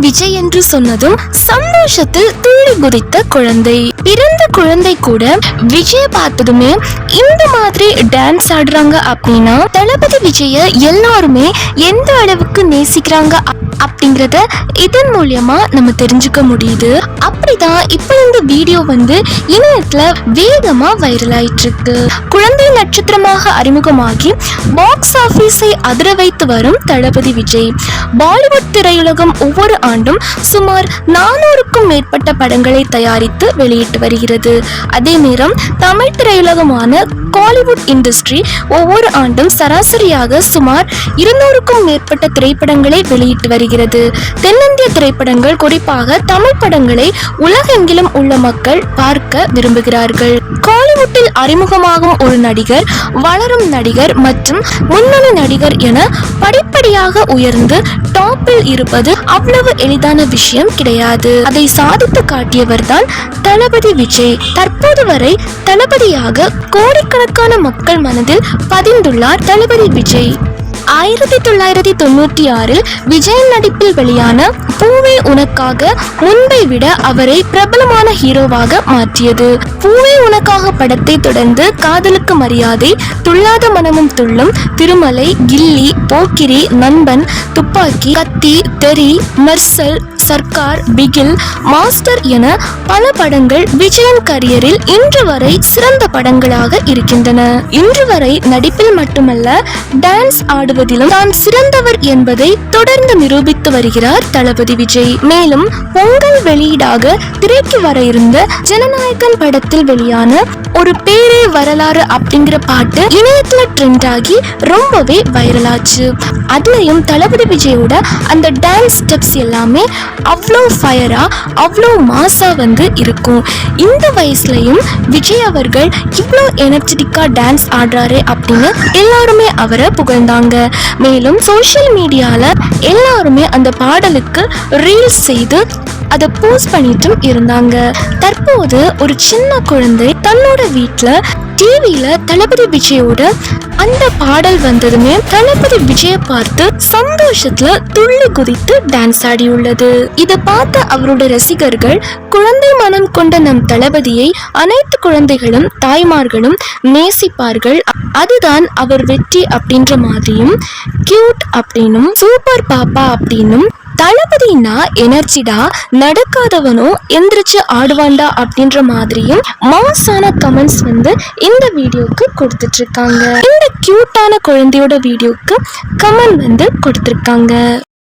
விஜய் என்று சொன்னதும் சந்தோஷத்தில் துள்ளி குதித்த குழந்தை. பிறந்த குழந்தை கூட விஜய பார்த்ததுமே இந்த மாதிரி டான்ஸ் ஆடுறாங்க அப்படின்னா தளபதி விஜய எல்லாருமே எந்த அளவுக்கு நேசிக்கிறாங்க அப்படிங்கறத இதன் மூலியமா நம்ம தெரிஞ்சுக்க முடியுது. அப்படிதான் இப்போ இந்த வீடியோ வந்து இணையத்துல வேகமா வைரல் ஆயிட்டு இருக்கு குழந்தை நட்சத்திரமாக அறிமுகமாகி பாக்ஸ் ஆபீஸை அதிர வைத்து வரும் தளபதி விஜய். பாலிவுட் திரையுலகம் ஒவ்வொரு ஆண்டும் சுமார் நானூறுக்கும் மேற்பட்ட படங்களை தயாரித்து வெளியிட்டு வருகிறது. அதே நேரம் தமிழ் திரையுலகமான காலிவுட் இண்டஸ்ட்ரி ஒவ்வொரு ஆண்டும் சராசரியாக சுமார் இருநூறுக்கும் மேற்பட்ட திரைப்படங்களை வெளியிட்டு வருகிறது. தென்னிந்திய திரைப்படங்கள் குறிப்பாக தமிழ் படங்களை உலகெங்கிலும் உள்ள மக்கள் பார்க்க விரும்புகிறார்கள். காலிவுட்டில் அறிமுகமாகும் ஒரு நடிகர் வளரும் நடிகர் மற்றும் முன்னணி நடிகர் என படிப்படியாக உயர்ந்து டாப்பில் இருப்பது அவ்வளவு எளிதான விஷயம் கிடையாது. அதை சாதித்து காட்டியவர் தான் தளபதி விஜய். தற்போது வரை தளபதியாக கோடிக்கணக்கான மக்கள் மனதில் பதிந்துள்ளார் தளபதி விஜய். ஆயிரத்தி தொள்ளாயிரத்தி தொண்ணூற்றி ஆறில் விஜய் நடிப்பில் வெளியான பூவே உனக்காக முன்பை விட அவரை பிரபலமான ஹீரோவாக மாற்றியது. பூவே உனக்காக படத்தை தொடர்ந்து காதலுக்கு மரியாதை துள்ளாத மனமும் துள்ளும் திருமலை கில்லி போக்கிரி நண்பன் துப்பாக்கி கத்தி தெரி மர்சல் சர்க்கார் பிகில் மாஸ்டர் என பல படங்கள் விஜயன் கரியரில் இன்று வரை சிறந்த படங்களாக இருக்கின்றன. இன்று வரை நடிப்பில் மட்டுமல்ல டான்ஸ் ஆடுவதிலும் தான் சிறந்தவர் என்பதை தொடர்ந்து நிரூபித்து வருகிறார் தளபதி விஜய். மேலும் பொங்கல் வெளியீடாக திரைக்கு வர இருந்த ஜனநாயகன் படத்தில் வெளியான ஒரு பேரே வரலாறு அப்படிங்கிற பாட்டு இணையத்துல ட்ரெண்ட் ஆகி ரொம்பவே வைரல் ஆச்சு. அதுலயும் தளபதி விஜயோட அந்த டான்ஸ் ஸ்டெப்ஸ் எல்லாமே அவ்வளோ ஃபயரா அவ்வளோ மாசா வந்து இருக்கும். இந்த வயசுலயும் விஜய் அவர்கள் இவ்வளோ எனர்ஜெட்டிக்கா டான்ஸ் ஆடுறாரு அப்படின்னு எல்லாருமே அவரை புகழ்ந்தாங்க. மேலும் சோஷியல் மீடியால எல்லாருமே அந்த பாடலுக்கு ரீல்ஸ் செய்து அதை போஸ்ட் பண்ணிட்டும் இருந்தாங்க. தற்போது ஒரு சின்ன குழந்தை தன்னோட வீட்டில் டிவியில தளபதி விஜயோட அந்த பாடல் வந்ததுமே தளபதி விஜய பார்த்து சந்தோஷத்துல துள்ளி குதித்து டான்ஸ் ஆடியுள்ளது. இதை பார்த்த அவரோட ரசிகர்கள் குழந்தை மனம் கொண்ட நம் தளபதியை அனைத்து குழந்தைகளும் தாய்மார்களும் நேசிப்பார்கள். அதுதான் அவர் வெற்றி அப்படின்ற மாதிரியும் கியூட் அப்படின்னும் சூப்பர் பாப்பா அப்படின்னும் தளபதினா எனர்ஜிடா நடக்காதவனும் எந்திரிச்சு ஆடுவான்டா அப்படின்ற மாதிரியும் மாசான கமெண்ட்ஸ் வந்து இந்த வீடியோக்கு கொடுத்துட்ருக்காங்க. இந்த க்யூட்டான குழந்தையோட வீடியோக்கு கமெண்ட் வந்து கொடுத்துருக்காங்க.